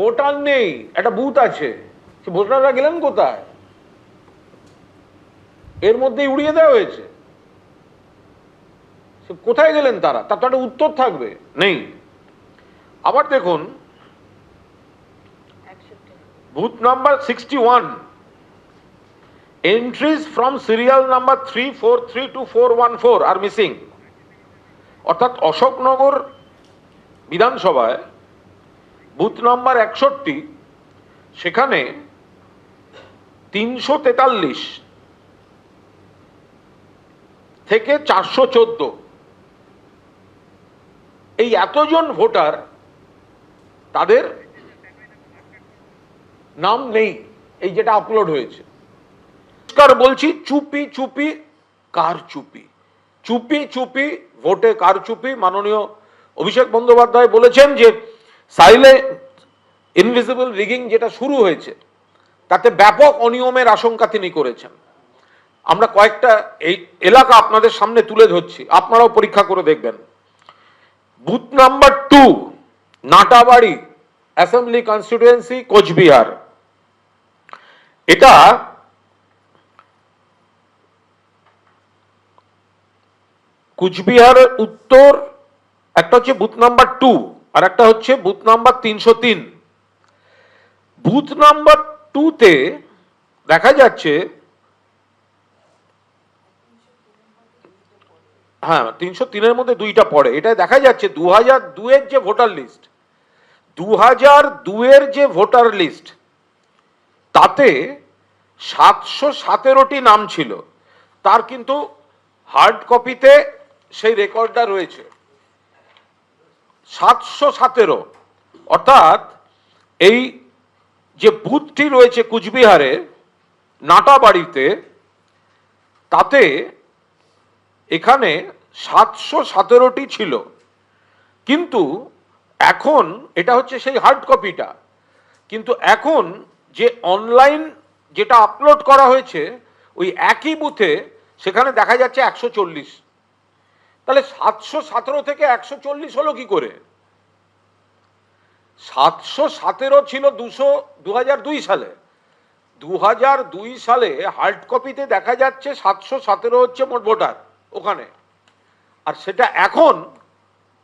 Voter নেই, একটা booth আছে, সে ভোটাররা গেলেন কোথায়? এর মধ্যেই উড়িয়ে দেওয়া হয়েছে। সে কোথায় গেলেন তারা? তার তো একটা উত্তর থাকবে, নেই। আবার দেখুন, booth number sixty one entries from serial number three four three two four one four R missing অর্থাৎ অশোকনগর বিধানসভায় বুথ নাম্বার একষট্টি, সেখানে তিনশো তেতাল্লিশ থেকে চারশো চোদ্দ। এই এতজন ভোটার, তাদের নাম নেই, এই যেটা আপলোড হয়েছে। পরিষ্কার বলছি? চুপি চুপি, কার চুপি? চুপি চুপি, ভোটে কার চুপি? মাননীয় অভিষেক বন্দ্যোপাধ্যায় বলেছেন যে সাইলে ইনভিজিবল রিগিং যেটা শুরু হয়েছে, তাতে ব্যাপক অনিয়মের আশঙ্কা তিনি করেছেন। আমরা কয়েকটা এই এলাকা আপনাদের সামনে তুলে ধরছি, আপনারাও পরীক্ষা করে দেখবেন। Booth number two Natabari assembly constituency, Coochbehar. এটা কুচবিহারের উত্তর, একটা হচ্ছে বুথ নাম্বার টু আর একটা হচ্ছে বুথ নাম্বার তিনশো তিন। বুথ নাম্বার টুতে দেখা যাচ্ছে হ্যাঁ তিনশো তিনের মধ্যে দুইটা পড়ে। এটা দেখা যাচ্ছে দু হাজার দুয়ের যে ভোটার লিস্ট দু হাজার দুয়ের যে ভোটার লিস্ট, তাতে সাতশো সতেরোটি নাম ছিল। তার কিন্তু হার্ড কপিতে সেই রেকর্ডটা রয়েছে। সাতশো সতেরো। অর্থাৎ এই যে বুথটি রয়েছে কুচবিহারে নাটাবাড়িতে তাতে এখানে সাতশো সতেরোটি ছিল। কিন্তু এখন এটা হচ্ছে সেই হার্ড কপিটা কিন্তু এখন যে অনলাইন যেটা আপলোড করা হয়েছে, ওই একই বুথে সেখানে দেখা যাচ্ছে একশো চল্লিশ। তাহলে সাতশো সতেরো থেকে একশো চল্লিশ হলো কি করে? সাতশো সতেরো ছিল দুশো দু হাজার দুই সালে। দু হাজার দুই সালে হার্ড কপিতে দেখা যাচ্ছে সাতশো সতেরো হচ্ছে মোট ভোটার ওখানে। আর সেটা এখন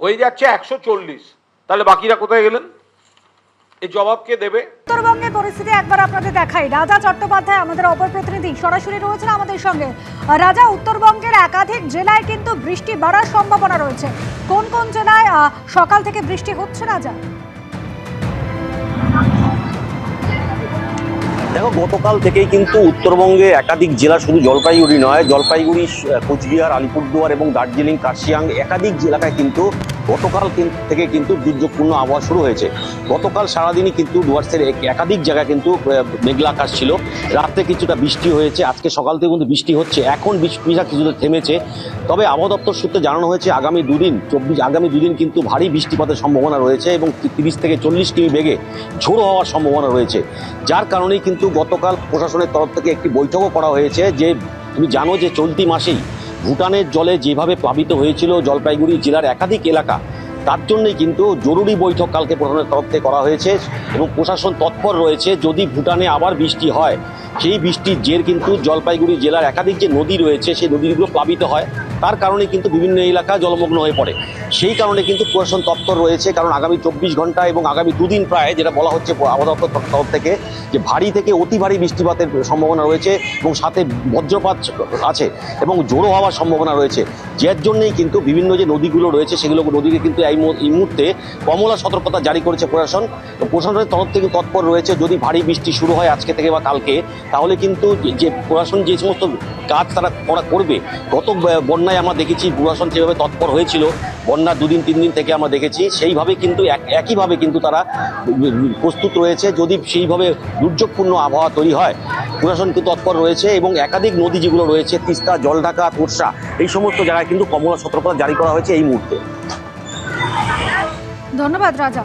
হয়ে যাচ্ছে একশো চল্লিশ। তাহলে বাকিরা কোথায় গেলেন? এই জবাব কে দেবে? উত্তরবঙ্গের পরিস্থিতি একবার আপনাদের দেখাই। রাজা চট্টোপাধ্যায় আমাদের অপর প্রতিনিধি, সরাসরি রয়েছেন আমাদের সঙ্গে। রাজা, উত্তরবঙ্গের একাধিক জেলায় কিন্তু বৃষ্টি বাড়ার সম্ভাবনা রয়েছে। কোন কোন জেলায় সকাল থেকে বৃষ্টি হচ্ছে রাজা দেখো, গতকাল থেকেই কিন্তু উত্তরবঙ্গে একাধিক জেলা শুধু জলপাইগুড়ি নয়, জলপাইগুড়ি কোচবিহার, আলিপুরদুয়ার এবং দার্জিলিং, কার্শিয়াং একাধিক এলাকায় কিন্তু গতকাল থেকে কিন্তু দুর্যোগপূর্ণ আবহাওয়া শুরু হয়েছে। গতকাল সারাদিনই কিন্তু ডুয়ার্সের এক- একাধিক জায়গায় কিন্তু মেঘলা আকাশ ছিল। রাতে কিছুটা বৃষ্টি হয়েছে। আজকে সকাল থেকে কিন্তু বৃষ্টি হচ্ছে। এখন বৃষ্টিটা কিছুটা থেমেছে। তবে আবহাওয়া দপ্তর সূত্রে জানানো হয়েছে, আগামী দুদিন, চব্বিশ, আগামী দুদিন কিন্তু ভারী বৃষ্টিপাতের সম্ভাবনা রয়েছে এবং তিরিশ থেকে চল্লিশ কিমি বেগে ঝোড়ো হওয়ার সম্ভাবনা রয়েছে। যার কারণেই কিন্তু গতকাল প্রশাসনের তরফ থেকে একটি বৈঠকও করা হয়েছে যে, তুমি জানো যে চলতি মাসেই ভুটানের জলে যেভাবে প্লাবিত হয়েছিল জলপাইগুড়ি জেলার একাধিক এলাকা, তার জন্যই কিন্তু জরুরি বৈঠক কালকে প্রশাসনের তরফ থেকে করা হয়েছে এবং প্রশাসন তৎপর রয়েছে যদি ভুটানে আবার বৃষ্টি হয়, সেই বৃষ্টির জের কিন্তু জলপাইগুড়ি জেলার একাধিক যে নদী রয়েছে, সেই নদীগুলো প্লাবিত হয়। তার কারণে কিন্তু বিভিন্ন এলাকা জলমগ্ন হয়ে পড়ে। সেই কারণে কিন্তু প্রশাসন তৎপর রয়েছে, কারণ আগামী চব্বিশ ঘণ্টা এবং আগামী দুদিন প্রায় যেটা বলা হচ্ছে আবহাওয়া তরফ থেকে, যে ভারী থেকে অতি ভারী বৃষ্টিপাতের সম্ভাবনা রয়েছে এবং সাথে বজ্রপাত আছে এবং জোরো হওয়ার সম্ভাবনা রয়েছে। যার জন্যেই কিন্তু বিভিন্ন যে নদীগুলো রয়েছে সেগুলো নদীকে কিন্তু এই মুহূর্তে কমলা সতর্কতা জারি করেছে প্রশাসন। প্রশাসনের তরফ থেকে তৎপর রয়েছে, যদি ভারী বৃষ্টি শুরু হয় আজকে থেকে বা কালকে, তাহলে কিন্তু যে- প্রশাসন যে সমস্ত কাজ তারা করা করবে, গত ব- বন্যায় আমরা দেখেছি প্রশাসন যেভাবে তৎপর হয়েছিল বন্যা দুদিন, তিন দিন থেকে আমরা দেখেছি, সেইভাবে কিন্তু এক- একইভাবে কিন্তু তারা প্রস্তুত রয়েছে। যদি সেইভাবে দুর্যোগপূর্ণ আবহাওয়া তৈরি হয় প্রশাসন কিন্তু তৎপর রয়েছে এবং একাধিক নদী যেগুলো রয়েছে, তিস্তা, জলঢাকা তোরসা এই সমস্ত জায়গায় কিন্তু কমলা সতর্কতা জারি করা হয়েছে এই মুহূর্তে। ধন্যবাদ রাজা।